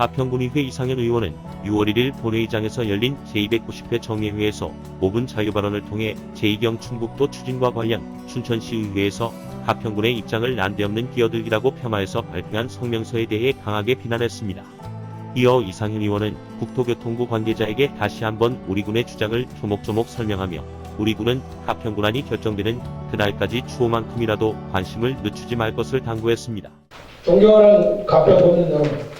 가평군의회 이상현 의원은 6월 1일 본회의장에서 열린 제290회 정례회에서 5분 자유발언을 통해 제2경 충북도 추진과 관련 춘천시의회에서 가평군의 입장을 난데없는 끼어들기라고 폄하해서 발표한 성명서에 대해 강하게 비난했습니다. 이어 이상현 의원은 국토교통부 관계자에게 다시 한번 우리 군의 주장을 조목조목 설명하며 우리 군은 가평군안이 결정되는 그날까지 추호만큼이라도 관심을 늦추지 말 것을 당부했습니다. 존경하는 여러분,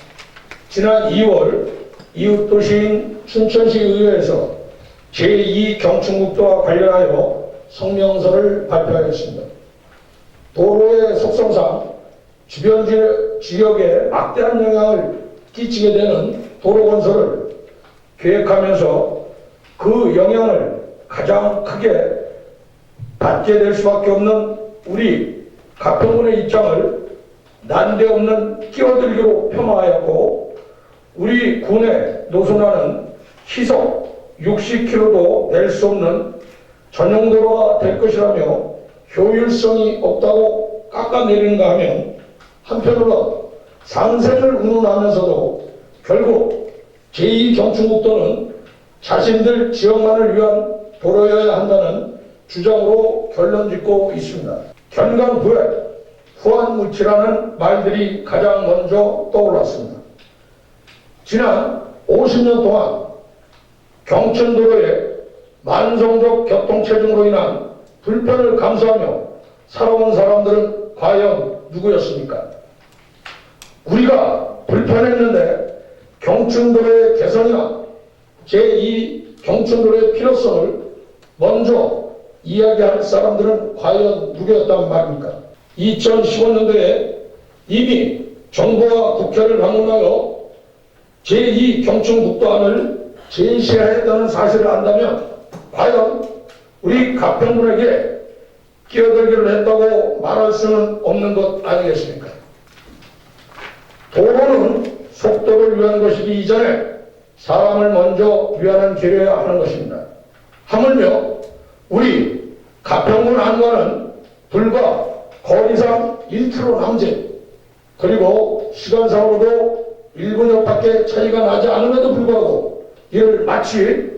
지난 2월 이웃도시인 춘천시 의회에서 제2경충국도와 관련하여 성명서를 발표하였습니다. 도로의 속성상 주변 지- 지역에 막대한 영향을 끼치게 되는 도로 건설을 계획하면서 그 영향을 가장 크게 받게 될 수밖에 없는 우리 가평군의 입장을 난데없는 끼어들기로 폄하하였고 우리 군의 노선화는 시속 60km도 낼 수 없는 전용도로가 될 것이라며 효율성이 없다고 깎아내리는가 하면 한편으로 상생을 운운하면서도 결국 제2경충국도는 자신들 지역만을 위한 도로여야 한다는 주장으로 결론 짓고 있습니다. 견강부에 후한무치라는 말들이 가장 먼저 떠올랐습니다. 지난 50년 동안 경천도로에 만성적 교통체증으로 인한 불편을 감수하며 살아온 사람들은 과연 누구였습니까? 우리가 불편했는데 경춘도로의 개선이나 제2 경춘도로의 필요성을 먼저 이야기할 사람들은 과연 누구였단 말입니까? 2015년도에 이미 정부와 국회를 방문하여 제2 경춘국도안을 제시했다는 사실을 안다면 과연 우리 가평군에게 끼어들기를 했다고 말할 수는 없는 것 아니겠습니까? 도로는 속도를 위한 것이기 이전에 사람을 먼저 위하는 길이어야 하는 것입니다. 하물며 우리 가평군 안과는 불과 거리상 1km 남짓 그리고 시간상으로도 1분여밖에 차이가 나지 않음에도 불구하고 이를 마치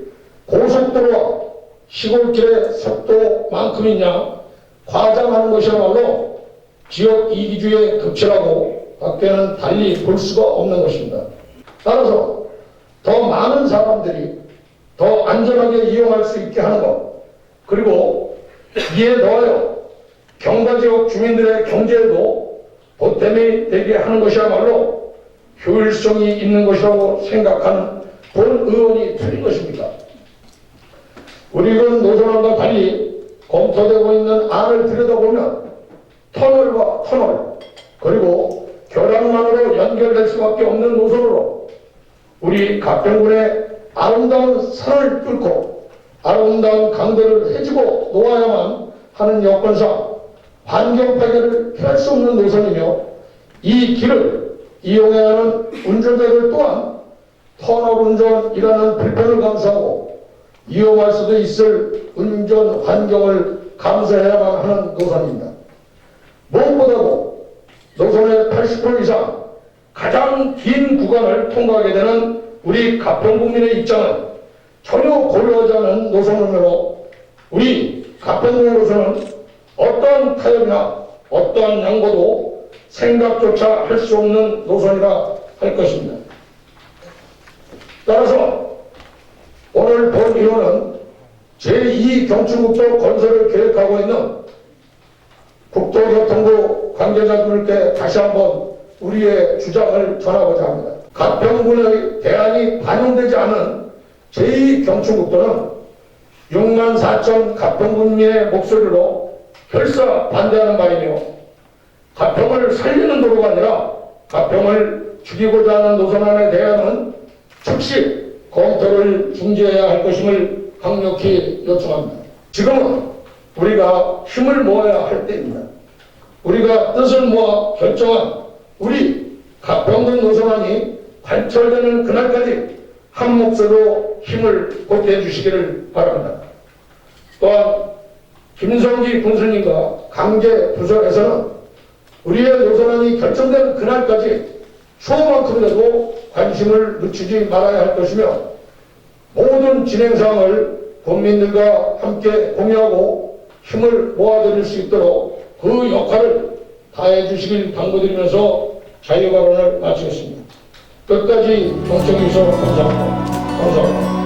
고속도로와 시골길의 속도만큼이냐 과장하는 것이야말로 지역 이기주의의 극치라고 밖에는 달리 볼 수가 없는 것입니다. 따라서 더 많은 사람들이 더 안전하게 이용할 수 있게 하는 것 그리고 이에 더하여 경과 지역 주민들의 경제에도 보탬이 되게 하는 것이야말로 효율성이 있는 것이라고 생각하는 본 의원이 틀린 것입니까? 우리군 노선안과 달리 검토되고 있는 안을 들여다보면 터널과 터널 그리고 교량만으로 연결될 수밖에 없는 노선으로 우리 가평군의 아름다운 산을 뚫고 아름다운 강들을 해주고 놓아야만 하는 여건상 환경 파괴를 피할 수 없는 노선이며 이 길을 이용해야 하는 운전자들 또한 터널 운전이라는 불편을 감수하고 이용할 수도 있을 운전 환경을 감수해야만 하는 노선입니다. 무엇보다도 노선의 80% 이상 가장 긴 구간을 통과하게 되는 우리 가평국민의 입장은 전혀 고려하지 않은 노선으로 우리 가평공으로서는 어떠한 타협이나 어떠한 양보도 생각조차 할 수 없는 노선이라 할 것입니다. 따라서 오늘 본 의원은 제2경춘국도 건설을 계획하고 있는 국토교통부 관계자들께 다시 한번 우리의 주장을 전하고자 합니다. 가평군의 대안이 반영되지 않은 제2경춘국도는 6만 4천 가평군민의 목소리로 결사 반대하는 바이며 가평을 살리는 도로가 아니라 가평을 죽이고자 하는 노선안에 대해서는 즉시 검토를 중지해야 할 것임을 강력히 요청합니다. 지금은 우리가 힘을 모아야 할 때입니다. 우리가 뜻을 모아 결정한 우리 가평군 노선안이 관철되는 그날까지 한 몫으로 힘을 보태해 주시기를 바랍니다. 또한 김성기 군수님과 강제 부서에서는 우리의 노선안이 결정된 그날까지 쇼만큼이라도 관심을 늦추지 말아야 할 것이며 모든 진행사항을 국민들과 함께 공유하고 힘을 모아드릴 수 있도록 그 역할을 다해 주시길 당부드리면서 자유 발언을 마치겠습니다. 끝까지 경청해 주셔서 감사합니다. 감사합니다.